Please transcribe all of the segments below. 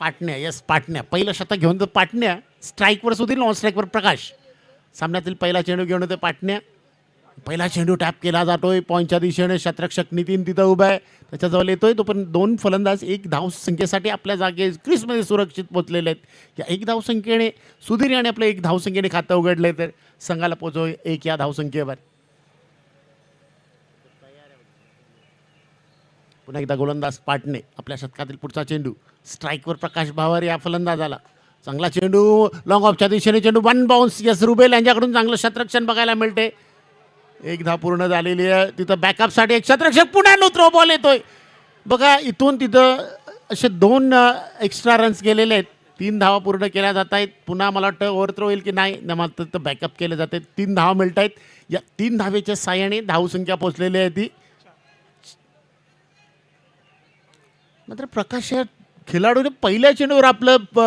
पाटण्या yes पाटण्या. पहिलं शतक घेऊन तर पाटण्या. स्ट्राईकवर सुधील नॉन स्ट्राईकवर प्रकाश. सामन्यातील पहिला चेंडू घेऊन होते पाटण्या. पहिला चेंडू टॅप केला जातोय. पॉईंटच्या दिशेने शतरक्षक नितीन तिथं उभा आहे. त्याच्याजवळ येतोय. तो पण दोन फलंदाज एक धाव संख्येसाठी आपल्या जागे क्रिसमध्ये सुरक्षित पोचलेले आहेत. या एक धावसंख्येने सुधीर याने आपलं एक धावसंख्येने खातं उघडलं तर संघाला पोचव एक या धावसंख्येवर पुन्हा एकदा गोलंदाज पाटणे आपल्या शतकातील पुढचा चेंडू. स्ट्राईकवर प्रकाश भावर या फलंदाजाला. चांगला चेंडू लॉंग ऑफच्या दिशेने चेंडू. वन बाउन्स यस रुबेल यांच्याकडून चांगलं शतरक्षण बघायला मिळते. एक धाव पूर्ण झालेली आहे. तिथं बॅकअपसाठी एक शतरक्षक पुन्हा नो बॉल येतोय. बघा इथून तिथं असे दोन एक्स्ट्रा रन्स गेलेले आहेत. तीन धावा पूर्ण केल्या जात आहेत. पुन्हा मला वाटतं ओव्हरथ्रो होईल की नाही न मात्र तिथं बॅकअप केले जाते. तीन धावा मिळत आहेत या तीन धावेच्या साह्याने धावसंख्या पोचलेली आहे ती. मात्र प्रकाश या खेळाडूने पहिल्या चेंडूवर आपलं प-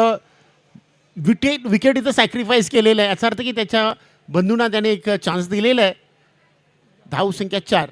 विकेट विकेट इथं सॅक्रिफाईस केलेलं आहे. याचा अर्थ की त्याच्या बंधूंना त्याने एक चान्स दिलेला आहे. धाव संख्या चार.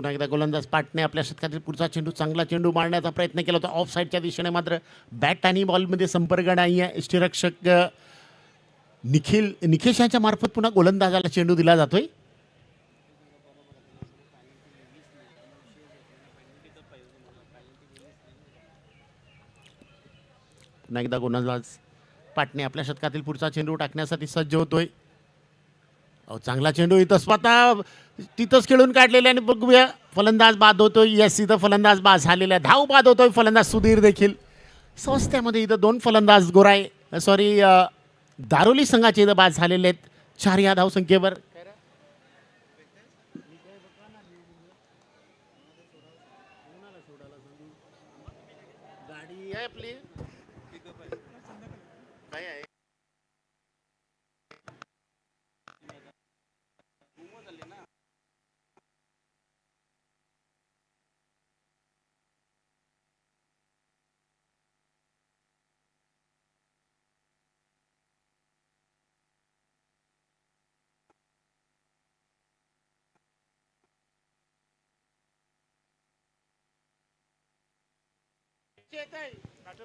पुन्हा एकदा गोलंदाज पाटणे आपल्या शतकातील पुढचा चेंडू चांगला चेंडू मारण्याचा प्रयत्न केला होता. ऑफ साईडच्या दिशेने मात्र बॅट आणि बॉलमध्ये संपर्क नाही आहे. यष्टीरक्षक निखिल निखेश यांच्या मार्फत पुन्हा गोलंदाजाला चेंडू दिला जातोय. पुन्हा एकदा गोलंदाज पाटणे आपल्या शतकातील पुढचा चेंडू टाकण्यासाठी सज्ज होतोय. अहो चांगला चेंडू इथं स्वतः तिथंच खेळून काढलेले आणि बघूया. फलंदाज बाद होतोय. यस इथं फलंदाज बाद झालेला आहे. धाव बाद होतोय. फलंदाज सुधीर देखील. स्वस्त्यामध्ये इथं दोन फलंदाज गोराय. सॉरी दारोली संघाचे इथं बाद झालेले आहेत. चार या धावसंख्येवर.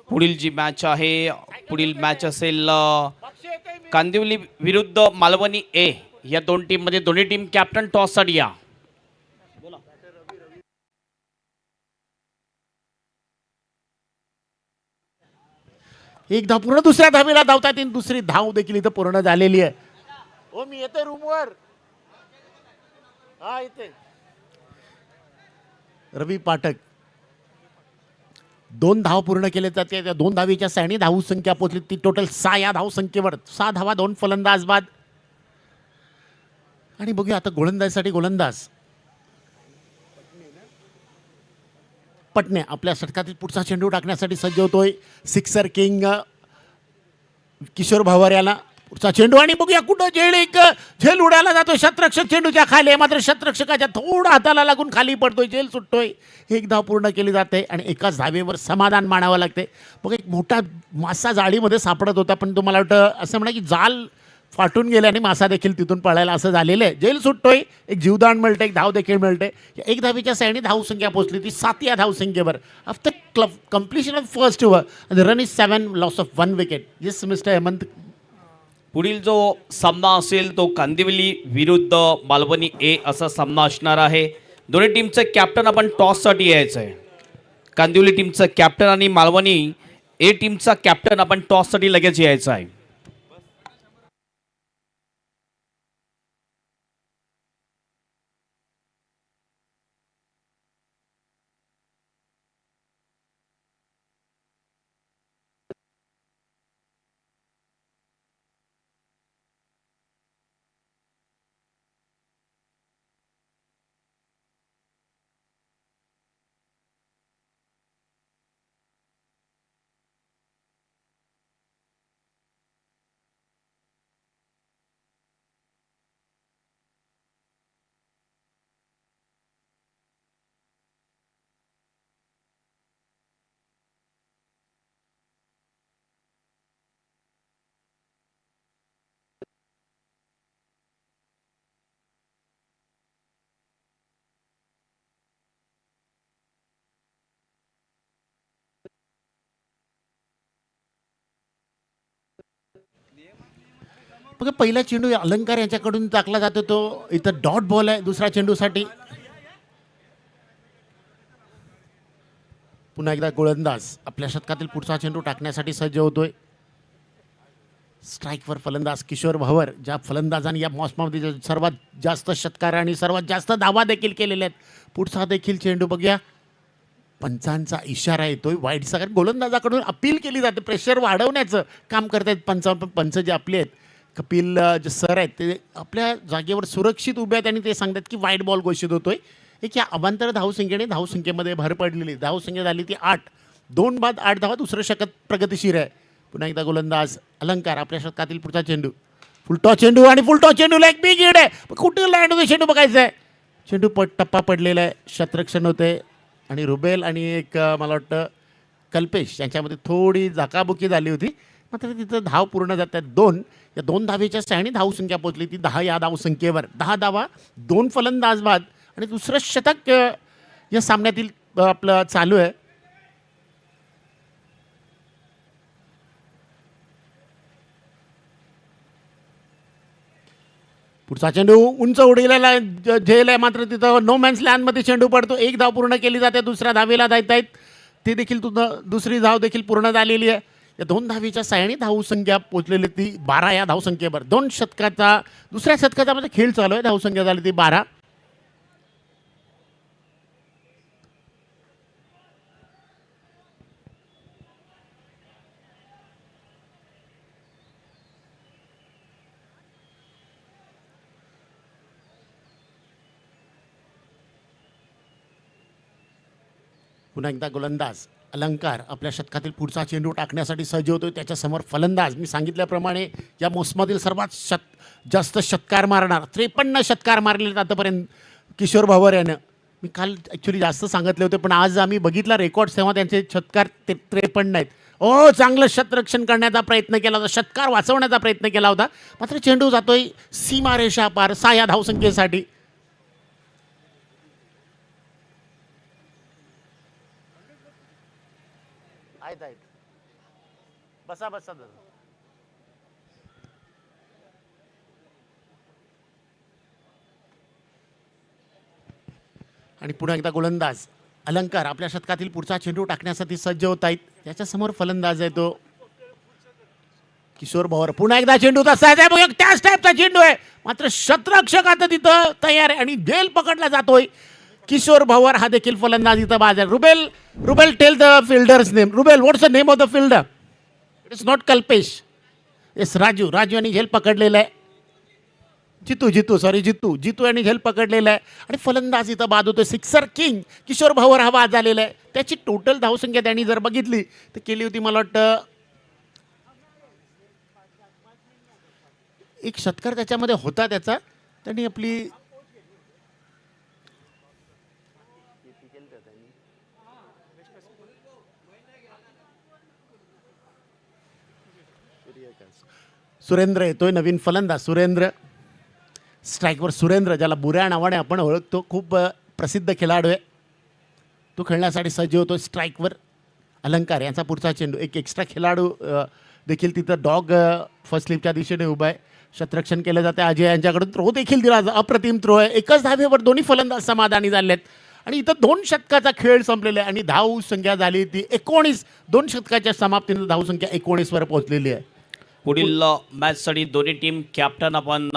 पुढील जी मॅच आहे पुढील मॅच असेल कांदिवली विरुद्ध मालवणी ए या दोन टीममध्ये दोन्ही टीम कॅप्टन टॉससाठी या. एक धाव पूर्ण दुसऱ्या धावेला धावतात दुसरी धाव देखील इथं पूर्ण झालेली आहे. हो मी येते रूमवर हा येते रवी पाठक दोन धाव पूर्ण केले जाते त्या दोन धावीच्या सहाणी धाव संख्या पोचली. ती टोटल सहा या धाव संख्येवर. सहा धावा दोन फलंदाज बाद आणि बघूया आता गोलंदाजसाठी गोलंदाज. पटणे आपल्या षटकातील पुढचा चेंडू टाकण्यासाठी सज्ज होतोय. सिक्सर किंग किशोर भावर याला पुढचा चेंडू आणि बघूया कुठं झेल एक झेल उडायला जातोय शतरक्षक चेंडूच्या खाली आहे मात्र शतरक्षकाच्या थोडा हाताला लागून खाली पडतोय झेल सुटतोय. एक धाव पूर्ण केली जाते आणि एकाच धावेवर समाधान मानावं लागते. बघ एक मोठा मासा जाळीमध्ये सापडत होता पण तुम्हाला वाटतं असं म्हणा की जाल फाटून गेले आणि मासा देखील तिथून पळायला असं झालेलं आहे. जेल सुटतोय एक जीवदान मिळते एक धाव देखील मिळते एक धावीच्या सहाय्याने धाव संख्या पोहोचली ती सात या धाव संख्येवर. After club completion of first over run is seven loss of one wicket yes mister Hemant पुढील जो सामना असेल तो कांदिवली विरुद्ध मालवणी ए असा सामना असणार आहे. दोन्ही टीमचं कॅप्टन आपण टॉससाठी यायचं आहे. कांदिवली टीमचं कॅप्टन आणि मालवणी ए टीमचा कॅप्टन आपण टॉससाठी लगेच यायचं आहे. बघा पहिला चेंडू अलंकार यांच्याकडून टाकला जातो तो इथं डॉट बॉल आहे दुसऱ्या चेंडूसाठी. पुन्हा एकदा गोलंदाज आपल्या शतकातील पुढचा चेंडू टाकण्यासाठी सज्ज होतोय. स्ट्राईकवर फलंदाज किशोर भावर ज्या फलंदाजांनी या मौसमामध्ये सर्वात जास्त षटकार आणि सर्वात जास्त धावा देखील केलेल्या आहेत. पुढचा देखील चेंडू बघूया. पंचांचा इशारा येतोय. वाईट सगळ्यात गोलंदाजाकडून अपील केली जाते. प्रेशर वाढवण्याचं काम करतायत पंचा पंच जे आपले आहेत. कपिल जे सर आहेत ते आपल्या जागेवर सुरक्षित उभे आहेत आणि ते सांगतात की वाईट बॉल घोषित होतोय. एक या अवांतर धावसंख्येने धावसंख्येमध्ये भर पडलेली धावसंख्या झाली ती आठ. दोन बाद आठ धावा दुसरं शकत प्रगतीशीर आहे. पुन्हा एकदा गोलंदाज अलंकार आपल्या शतकातील पुढचा चेंडू. फुलटॉ चेंडू आणि फुलटॉ चेंडूला एक बिग हिट आहे. कुठे लँड होते चेंडू बघायचं आहे चेंडू पट टप्पा पडलेला आहे. शतरक्षण होते आणि रुबेल आणि एक मला वाटतं कल्पेश यांच्यामध्ये थोडी जाकाबुकी झाली होती. मात्र तिथं धाव पूर्ण जात आहेत दोन. या दोन धावेच्या सहाणी धावसंख्या पोहोचली ती दहा या धावसंख्येवर दहा धावा दोन फलंदाज बाद आणि दुसरं शतक या सामन्यातील आपलं चालू आहे. पुढचा चेंडू उंच उडलेला झेल आहे मात्र तिथं नो मॅन्स लँडमध्ये चेंडू पडतो. एक धाव पूर्ण केली जाते दुसऱ्या धावेला जायत आहेत. ते देखील तुझं दुसरी धाव देखील पूर्ण झालेली आहे. या दोन धावीच्या सायणी धावसंख्या पोचलेली ती बारा या धावसंख्येवर दोन शतकाचा दुसऱ्या शतकाचा म्हणजे खेळ चालू आहे. धावसंख्या झाली ती बारा. पुन्हा एकदा गोलंदाज अलंकार आपल्या शतकातील पुढचा चेंडू टाकण्यासाठी सज्ज होतोय. त्याच्यासमोर फलंदाज. मी सांगितल्याप्रमाणे या मोसमातील सर्वात शत जास्त षटकार मारणार त्रेपन्न षटकार मारले आतापर्यंत किशोर भावर यानं. मी काल ॲक्च्युली जास्त सांगितले होते पण आज आम्ही बघितला रेकॉर्ड तेव्हा त्यांचे षटकार ते त्रेपन्न आहेत. ओ चांगलं शतरक्षण करण्याचा प्रयत्न केला होता षटकार वाचवण्याचा प्रयत्न केला होता. मात्र चेंडू जातोय सीमारेषा पार साया धावसंख्येसाठी. आहेत आहेत. बसा बसा दादा आणि पुन्हा एकदा गोलंदाज. अलंकार आपल्या शतकातील पुढचा चेंडू टाकण्यासाठी सज्ज होत आहेत त्याच्यासमोर फलंदाज आहे तो किशोर भवर. पुन्हा एकदा चेंडू तसा आहे बघ त्याच टाईपचा चेंडू आहे. मात्र शतरक्षक आता तिथं तयार आहे आणि झेल पकडला जातोय. किशोर भवर हा देखील फलंदाज इथं बाज आहे Rubel Rubel tell the fielders name Rubel what's the name of the fielder it is not Kalpesh. Yes Raju. Raju यांनी झेल पकडलेला आहे. जितू जितू सॉरी जितू. जितू यांनी झेल पकडलेला आहे. आणि फलंदाज इथं बाद होतो सिक्सर किंग किशोर भावर हा बाद झालेला आहे. त्याची टोटल धावसंख्या त्यांनी जर बघितली तर केली होती मला वाटतं एक षटकार त्याच्यामध्ये होता त्याचा. त्यांनी आपली सुरेंद्र येतोय नवीन फलंदाज सुरेंद्र स्ट्राईकवर सुरेंद्र ज्याला बुऱ्या नावाने आपण ओळखतो. खूप प्रसिद्ध खेळाडू आहे. तो खेळण्यासाठी सज्ज होतो स्ट्राईकवर अलंकार यांचा पुढचा चेंडू. एक एक्स्ट्रा खेळाडू देखील तिथं डॉग फर्स्ट स्लिपच्या दिशेने उभा आहे. शतरक्षण केलं जातं अजय यांच्याकडून थ्रो देखील दिला अप्रतिम थ्रो आहे. एकच धावेवर दोन्ही फलंदाज समाधानी झाले आहेत आणि इथं दोन शतकाचा खेळ संपलेला आहे. आणि धाव संख्या झाली ती एकोणीस. दोन शतकाच्या समाप्तीनंतर धावसंख्या एकोणीसवर पोहोचलेली आहे. पुढील मॅचसाठी दोन्ही टीम कॅप्टन आपण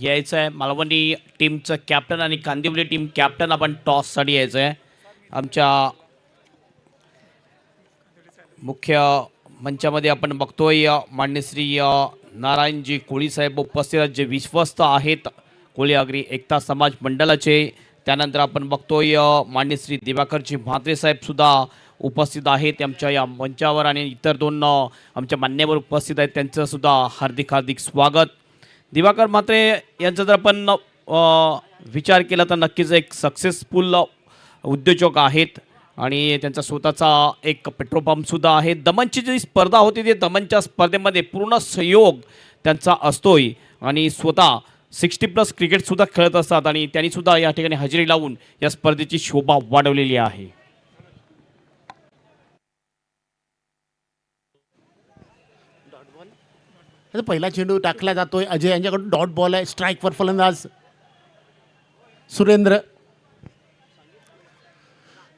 यायचं आहे मालवणी टीमचं कॅप्टन आणि कांदिवली टीम कॅप्टन आपण टॉससाठी यायचं आहे आमच्या मुख्य मंचामध्ये आपण बघतोय मान्यश्री नारायणजी कोळीसाहेब उपस्थित आहेत जे विश्वस्त आहेत. कोळी आगरी एकता समाज मंडळाचे. त्यानंतर आपण बघतोय मान्यश्री दिवाकरजी म्हात्रेसाहेबसुद्धा उपस्थित आहेत. आमच्या या मंचावर आणि इतर दोन आमच्या मान्यवर उपस्थित आहेत. त्यांचं सुद्धा हार्दिक हार्दिक स्वागत. दिवाकर म्हात्रे यांचा जर आपण विचार केला तर नक्कीच एक सक्सेसफुल उद्योजक आहेत. आणि त्यांचा स्वतःचा एक पेट्रोल पंपसुद्धा आहे. दमनची जी स्पर्धा होती ती दमनच्या स्पर्धेमध्ये पूर्ण सहयोग त्यांचा असतोय. आणि स्वतः सिक्स्टी प्लस क्रिकेटसुद्धा खेळत असतात आणि त्यांनीसुद्धा या ठिकाणी हजेरी लावून या स्पर्धेची शोभा वाढवलेली आहे. पहिला चेंडू टाकला जातोय. अजय यांच्याकडून डॉट बॉल आहे. स्ट्राईकवर फलंदाज. सुरेंद्र.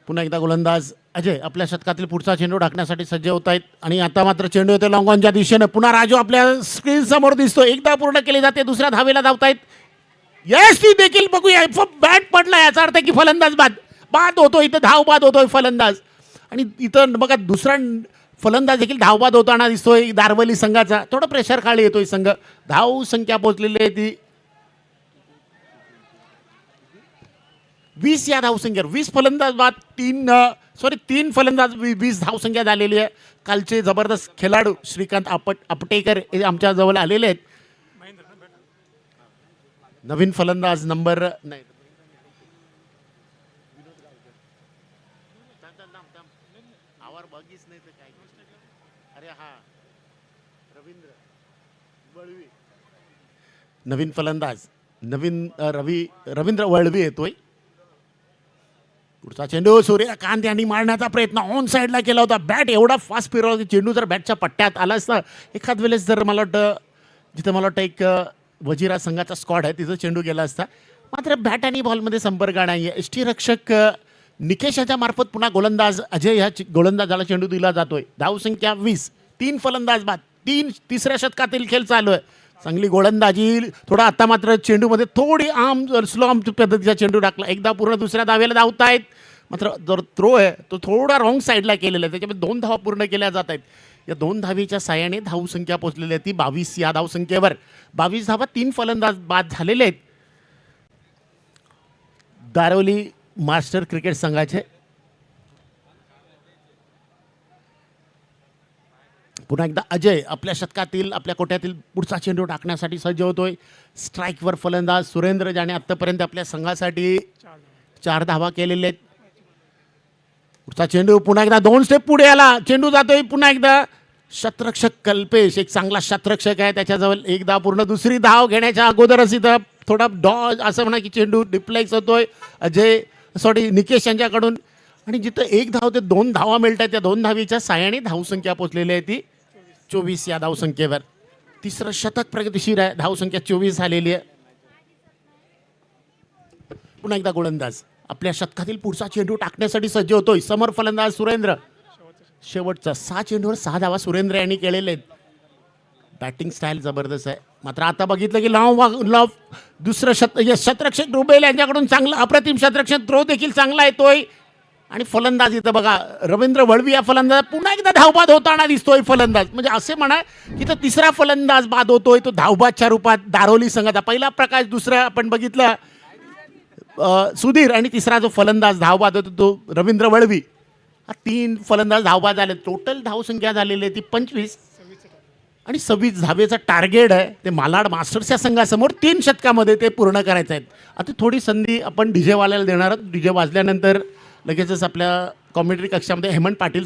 पुन्हा एकदा गोलंदाज. अजय आपल्या शतकातील पुढचा चेंडू टाकण्यासाठी सज्ज होत आहेत. आणि आता मात्र चेंडू येतो लॉंगॉनच्या दिशेनं. पुन्हा राजू आपल्या स्क्रीन समोर दिसतो एकदा पूर्ण केली जाते. दुसऱ्या धावेला धावतायत. यश ती देखील बघूया. बॅट पडला. याचा अर्थ आहे की फलंदाज बाद बाद होतो इथं धाव बाद होतोय फलंदाज. आणि इथं बघा दुसरा फलंदाज देखील धावबाद होताना दिसतोय दारवली संघाचा. थोडं प्रेशर खाली येतोय संघ. धाव संख्या पोहोचलेली आहे ती. वीस या धावसंख्येवर वीस फलंदाज बाद तीन सॉरी तीन फलंदाज वीस धावसंख्या झालेली आहे. कालचे जबरदस्त खेळाडू श्रीकांत आपट आपटेकर हे आमच्या जवळ आलेले आहेत. नवीन फलंदाज नंबर नाही आवार बघीच नाही तर काय अरे हा रवींद्र वळवी नवीन फलंदाज नवीन रवी रवींद्र वळवी येतोय. पुढचा चेंडू सूर्यकांत यांनी मारण्याचा प्रयत्न. ऑन साईडला केला होता बॅट एवढा फास्ट फिरवला की चेंडू जर बॅटच्या पट्ट्यात आला असता एखाद वेळेस जर मला वाटतं जिथं मला वाटतं एक वजिरा संघाचा स्कॉड आहे तिथं चेंडू गेला असता. मात्र बॅट आणि बॉलमध्ये संपर्क नाही आहे टी रक्षक निकेश याच्या मार्फत पुन्हा गोलंदाज अजय ह्या गोलंदाजाला चेंडू दिला जातोय. धावसंख्या वीस तीन फलंदाज बाद. तीन तिसऱ्या शतकातील खेळ चालू आहे. चांगली गोलंदाजी थोडा आता मात्र चेंडूमध्ये थोडी आम स्लो आम पद्धतीचा चेंडू टाकला. एकदा पूर्ण दुसऱ्या धावेला धावतायत. मात्र जर थ्रो आहे तो थोडा रॉंग साईडला केलेला आहे. त्याच्यामध्ये दोन धावा पूर्ण केल्या जात आहेत या दोन धावेच्या साह्याने धावसंख्या पोचलेली आहे ती बावीस या धावसंख्येवर बावीस धावा तीन फलंदाज बाद झालेले आहेत. दारवली मास्टर क्रिकेट संघाचे पुन्हा एकदा अजय आपल्या शतकातील आपल्या कोट्यातील पुढचा चेंडू टाकण्यासाठी सज्ज होतोय. स्ट्राईकवर फलंदाज सुरेंद्र ज्याने आत्तापर्यंत आपल्या संघासाठी चार धावा केलेले आहेत. पुढचा चेंडू पुन्हा एकदा दोन स्टेप पुढे आला. चेंडू जातोय पुन्हा एकदा. शतरक्षक कल्पेश एक चांगला शतरक्षक आहे. त्याच्याजवळ एकदा पूर्ण दुसरी धाव घेण्याच्या अगोदरच इथं थोडा डॉ असं म्हणा की चेंडू डिप्लेक्स होतोय. अजय सॉरी निकेश यांच्याकडून. आणि जिथं एक धाव ते दोन धावा मिळतात त्या दोन धावीच्या साह्याने धावसंख्या पोचलेली आहे ती. चोवीस या धावसंख्येवर. तिसरं शतक प्रगतिशील आहे. धावसंख्या चोवीस झालेली आहे. पुन्हा एकदा गोलंदाज. आपल्या शतकातील पुढचा चेंडू टाकण्यासाठी सज्ज होतोय. समोर फलंदाज सुरेंद्र. शेवटचा सहा चेंडूवर सहा धावा सुरेंद्र यांनी केलेले आहेत. बॅटिंग स्टाईल जबरदस्त आहे. मात्र आता बघितलं की लाव लव दुसरं शत या शतरक्षक रुबेल यांच्याकडून चांगला अप्रतिम शतरक्षक थ्रो देखील चांगला येतोय. आणि फलंदाज इथं बघा रवींद्र वळवी या फलंदाज पुन्हा एकदा धावबाद होताना दिसतोय फलंदाज. म्हणजे असे म्हणा की तो तिसरा फलंदाज बाद होतोय तो धावबादच्या रूपात दारोली संघाचा पहिला प्रकाश दुसरा आपण बघितलं. सुधीर आणि तिसरा जो फलंदाज धावबाद होतो तो रवींद्र वळवी. हा तीन फलंदाज धावबाद झाले. टोटल धावसंख्या झालेली आहे ती पंचवीस. आणि सव्वीस धावेचं टार्गेट आहे ते मालाड मास्टर्सच्या संघासमोर तीन शतकामध्ये ते पूर्ण करायचं आहे आता थोडी संधी आपण डीजेवाल्याला देणार आहोत. डीजे वाजल्यानंतर लगेचच आपल्या कॉमेंट्री कक्षामध्ये हेमंत पाटील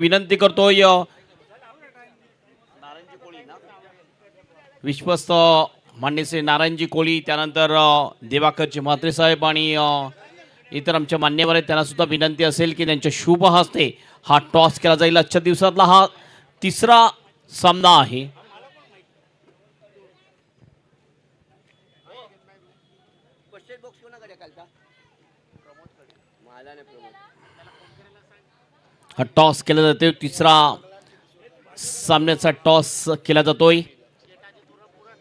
विनंती करतोय विश्वस्त मान्य श्री नारायणजी कोळी त्यानंतर देवाकरचे म्हात्रे साहेब आणि इतर आमच्या मान्यवर आहेत त्यांना सुद्धा विनंती असेल की त्यांच्या शुभ हस्ते हा टॉस केला जाईल. आजच्या दिवसातला हा तिसरा सामना आहे. हा टॉस केला जातो तिसरा सामन्याचा टॉस केला जातोय.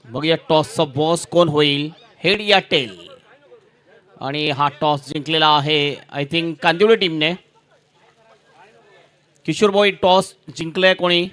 बघूया टॉसचा बॉस कोण होईल हेड या टेल. आणि हा टॉस जिंकलेला आहे आय थिंक कांदिवली टीमने. किशोर भाई टॉस जिंकलाय कोणी?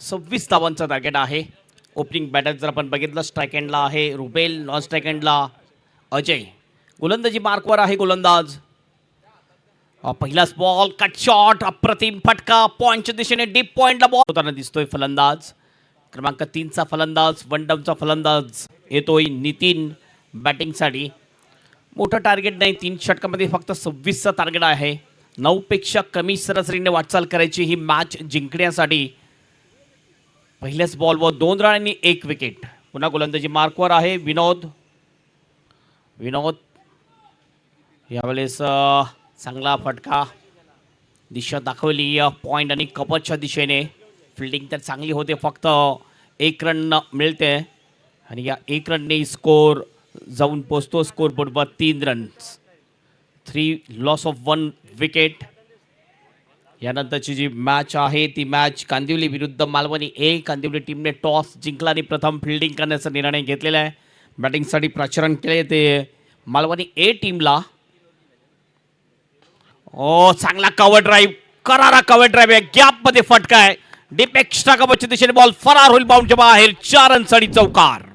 सव्वीस धावांचा टार्गेट आहे. ओपनिंग बॅटर जर आपण बघितलं स्ट्राईक एंडला आहे. रुबेल नॉन स्ट्राईक एंडला अजय गोलंदाजी मार्कवर आहे गोलंदाज. पहिलाच बॉल कट शॉट अप्रतिम फटका पॉईंटच्या दिशेने डीप पॉईंटला बॉल होताना दिसतोय फलंदाज. क्रमांक तीनचा फलंदाज वन डाऊनचा फलंदाज. येतोय नितीन बॅटिंगसाठी मोठं टार्गेट नाही तीन षटकामध्ये फक्त सव्वीसचं टार्गेट आहे. नऊपेक्षा कमी सरासरीने वाटचाल करायची ही मॅच जिंकण्यासाठी. पहिल्याच बॉलवर दोन रन आणि एक विकेट पुन्हा गोलंदाजी मार्कवर आहे विनोद. विनोद. यावेळेस चांगला फटका. दिशा दाखवली पॉईंट आणि कपचच्या दिशेने. फिल्डिंग तर चांगली होते फक्त एक रन मिळते. आणि या एक रनने स्कोर जाऊन पोचतो स्कोर बोर्डवर तीन runs three loss of one wicket यानंतरची जी मॅच आहे ती मॅच कांदिवली विरुद्ध मालवणी ए कांदिवली टीमने टॉस जिंकला आणि प्रथम फिल्डिंग करण्याचा निर्णय घेतलेला आहे. बॅटिंगसाठी प्राचरण केले ते मालवणी ए टीमला ओ चांगला कव्हर ड्राईव्ह करारा कव्हर ड्राईव्ह आहे गॅपमध्ये फटका आहे डीप एक्स्ट्रा कव्हरच्या दिशेने बॉल फरार होईल बाउंडच्या बाहेर चार रनसाठी चौकार.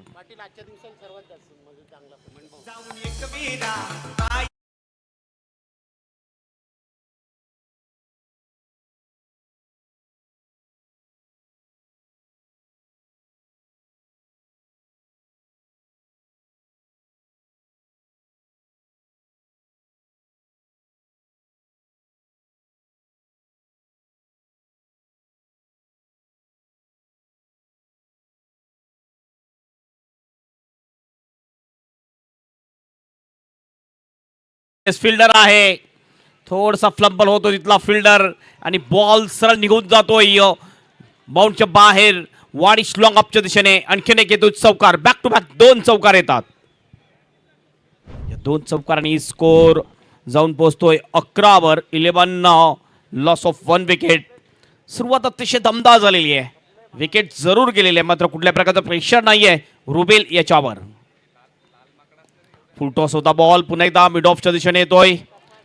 फिल्डर आहे. थोडसा फ्लंबल होतो तिथला फिल्डर आणि बॉल सरळ निघून जातोय. बाउंडच्या बाहेर वाडिश लॉंग अपच्या दिशेने आणखीन एक येतो चौकार. बॅक टू बॅक दोन चौकार येतात. या दोन चौकारांनी स्कोर जाऊन पोहोचतोय अकरावर. Eleven loss of one wicket सुरुवात अतिशय दमदार झालेली आहे. विकेट जरूर गेलेली आहे. मात्र कुठल्या प्रकारचं प्रेशर नाही आहे रुबेल याच्यावर. फुल टॉस होता बॉल पुन्हा एकदा मिड ऑफच्या दिशेने येतोय.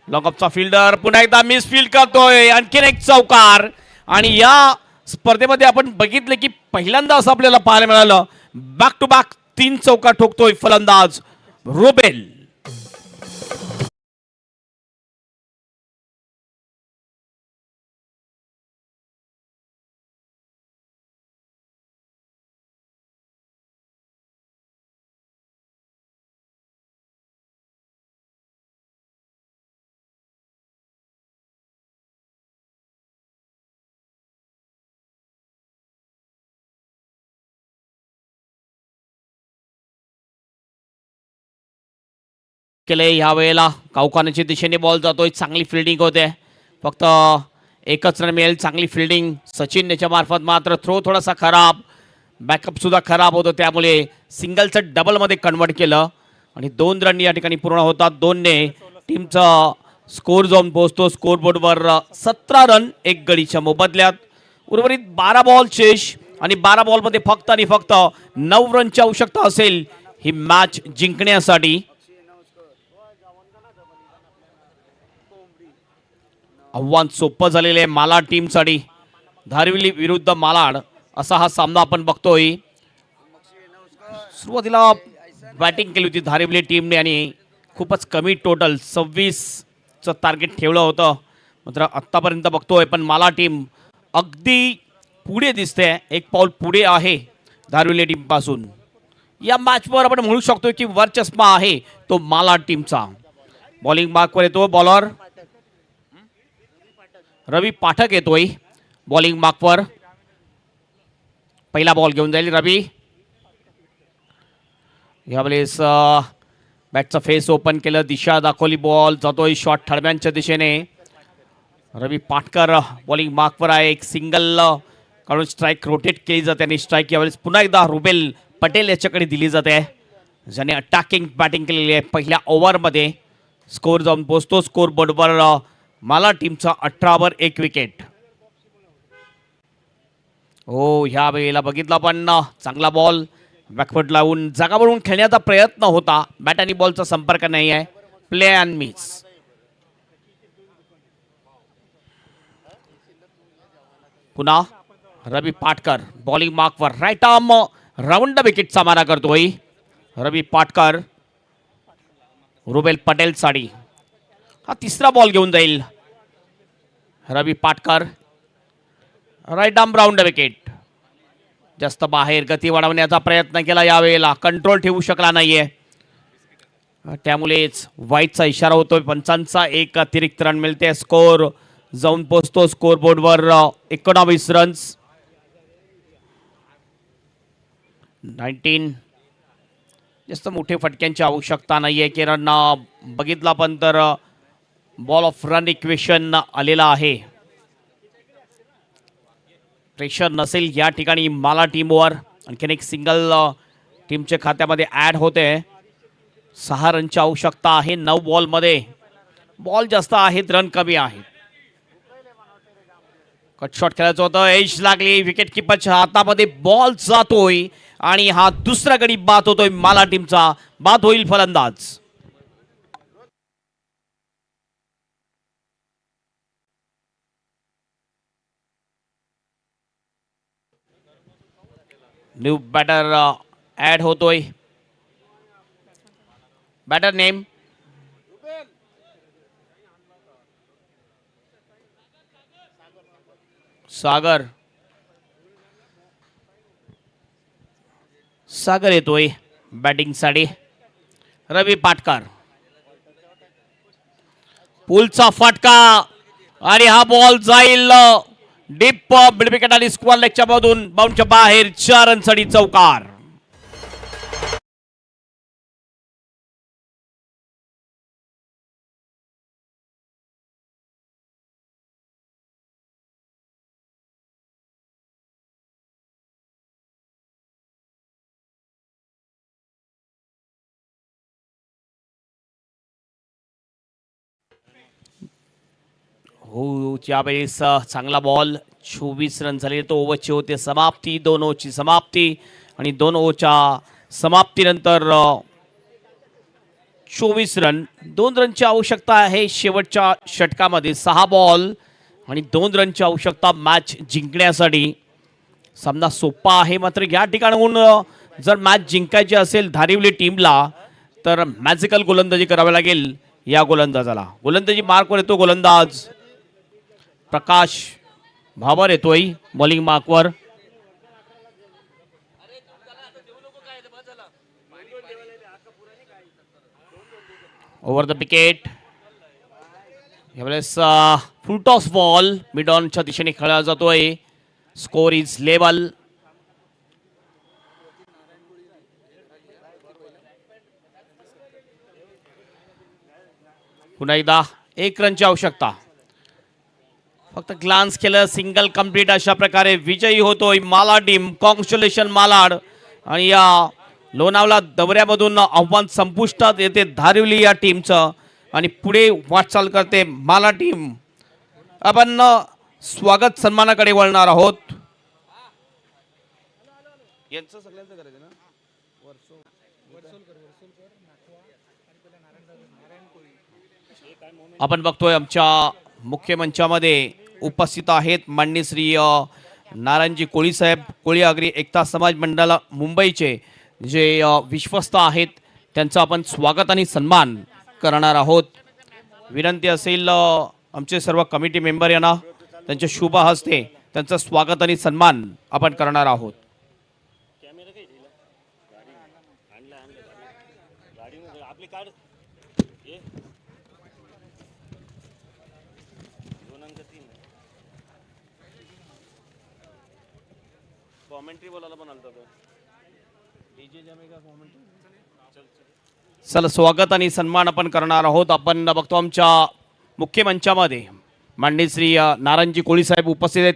लॉकअपचा फिल्डर पुन्हा एकदा मिस फील्ड करतोय. आणखीन एक चौकार. आणि या स्पर्धेमध्ये आपण बघितलं की पहिल्यांदा असं आपल्याला पाहायला मिळालं. बॅक टू बॅक तीन चौकार ठोकतोय फलंदाज. रुबेल. केलंय ह्या वेळेला. कावकानाच्या दिशेने बॉल जातोय. चांगली फिल्डिंग होते. फक्त एकच रन मिळेल. चांगली फिल्डिंग सचिन याच्या मार्फत मात्र थ्रो थोडासा खराब. बॅकअप सुद्धा खराब होतो. त्यामुळे सिंगलचं डबलमध्ये कन्वर्ट केलं. आणि दोन रन या ठिकाणी पूर्ण होतात. दोनने टीमचा स्कोर जाऊन पोहोचतो. स्कोर बोर्डवर सतरा रन एक गडीच्या मोबदल्यात. उर्वरित बारा बॉल शेष. आणि बारा बॉलमध्ये फक्त आणि फक्त नऊ रनची आवश्यकता असेल. ही मॅच जिंकण्यासाठी. आव्हान सोपं झालेलं आहे मालाड टीमसाठी धारविली विरुद्ध मालाड असा हा सामना आपण बघतोय. सुरुवातीला बॅटिंग केली होती धारिवली टीमने आणि खूपच कमी टोटल सव्वीसचं टार्गेट ठेवलं होतं. मात्र आत्तापर्यंत बघतोय पण माला टीम अगदी पुढे दिसते एक पाऊल पुढे आहे धारविली टीमपासून या मॅचवर आपण म्हणू शकतो की वर्चस्मा आहे तो माला टीमचा बॉलिंग मार्कवर येतो बॉलर रवी पाठक येतोय. बॉलिंग मार्कवर पहिला बॉल घेऊन जाईल रवी. यावेळेस बॅटचं फेस ओपन केलं. दिशा दाखवली बॉल जातोय शॉट ठळब्यांच्या दिशेने. रवी पाटकर बॉलिंग मार्कवर आहे. एक सिंगल काढून स्ट्राईक रोटेट केली जाते आणि स्ट्राईक यावेळेस पुन्हा एकदा रुबेल पटेल याच्याकडे दिली जाते. ज्याने अटॅकिंग बॅटिंग केलेली आहे. पहिल्या ओव्हरमध्ये स्कोर जाऊन पोचतो. स्कोर बोर्डवर माला टीमचा अठरावर एक विकेट. हो ह्या वेळेला बघितला पण चांगला बॉल. बॅकफुट लावून जागावरून खेळण्याचा प्रयत्न होता. बॅट आणि बॉलचा संपर्क नाही आहे. Play and miss. पुन्हा रवी पाटकर बॉलिंग मार्कवर. राईट आर्म राऊंड विकेटचा मारा करतोय. रवी पाटकर रुबेल पटेल साडी. हा तिसरा बॉल घेऊन जाईल. Ravi Patkar. Right arm round wicket जास्त बाहेर गती वाढवण्याचा प्रयत्न केला यावेळेला. कंट्रोल ठेवू शकला नाहीये. त्यामुळेच वाईटचा इशारा होतोय. पंचांचा एक अतिरिक्त रन मिळते. स्कोर जाऊन पोचतो स्कोर बोर्डवर एकोणावीस रन्स नाईन्टीन जास्त मोठे फटक्यांची आवश्यकता नाही आहे बघितला पण तर बॉल ऑफ रन इक्वेशन आलेला आहे. प्रेशर नसेल या ठिकाणी माला टीमवर आणखीन एक सिंगल टीमच्या खात्यामध्ये ॲड होते. सहा रनची आवश्यकता आहे नऊ बॉलमध्ये बॉल जास्त आहेत रन कमी आहेत. कट शॉट खेळायचं होतं. एज लागली. विकेट किपरच्या हातामध्ये बॉल जातोय. आणि हा दुसरा गडी बाद होतोय माला टीमचा बाद होईल फलंदाज. न्यू बॅटर ऍड होतोय बॅटर नेम सागर सागर येतोय बॅटिंगसाठी रवी पाटकर पुलचा फटका आणि हा बॉल जाईल डीप बिडविकेट आणि स्क्वॉर लेगच्या मधून बाउंडच्या बाहेर चार रनसाठी चौकार. हो वेळेस चांगला बॉल चोवीस रन झाले तो ओव्हरची होते समाप्ती दोन ओव्हरची समाप्ती आणि दोन ओव्हरच्या समाप्तीनंतर चोवीस रन दोन रनची आवश्यकता आहे शेवटच्या षटकामध्ये. सहा बॉल आणि दोन रनची आवश्यकता मॅच जिंकण्यासाठी. सामना सोपा आहे मात्र या ठिकाणाहून जर मॅच जिंकायची असेल धारिवली टीमला तर मॅजिकल गोलंदाजी करावी लागेल या गोलंदाजाला. गोलंदाजी मार्कवर येतो गोलंदाज. प्रकाश भावर येतोय. बॉलिंग मार्कवर. ओव्हर द विकेट यावेळेस फुल टॉस बॉल मिडॉनच्या दिशेने खेळला जातोय. स्कोर इज लेवल पुन्हा एकदा एक रनची आवश्यकता. फक्त ग्लान्स केलं सिंगल कंप्लीट अशा प्रकारे विजयी होतोय माला टीम कॉन्ग्रॅच्युलेशन मालाड. आणि या लोणावला दौऱ्यामधून आव्हान संपुष्टात येते धारिवली या टीमचं आणि पुढे वाटचाल करते माला टीम आपण स्वागत सन्मानाकडे वळणार आहोत. यांचं सगळ्यांचं करायचं ना? आपण बघतोय आमच्या मुख्य मंचामध्ये उपस्थित आहेत माननीय श्री नारायणजी कोळीसाहेब कोळी आगरी एकता समाज मंडळ मुंबईचे जे विश्वस्त आहेत त्यांचं आपण स्वागत आणि सन्मान करणार आहोत. विनंती असेल आमचे सर्व कमिटी मेंबर यांना त्यांच्या शुभ हस्ते त्यांचं स्वागत आणि सन्मान आपण करणार आहोत. चला स्वागत आणि सन्मान आपण करणार आहोत. आपण बघतो आमच्या मुख्य मंचामध्ये मांडे श्री नारायणजी कोळी साहेब उपस्थित आहेत.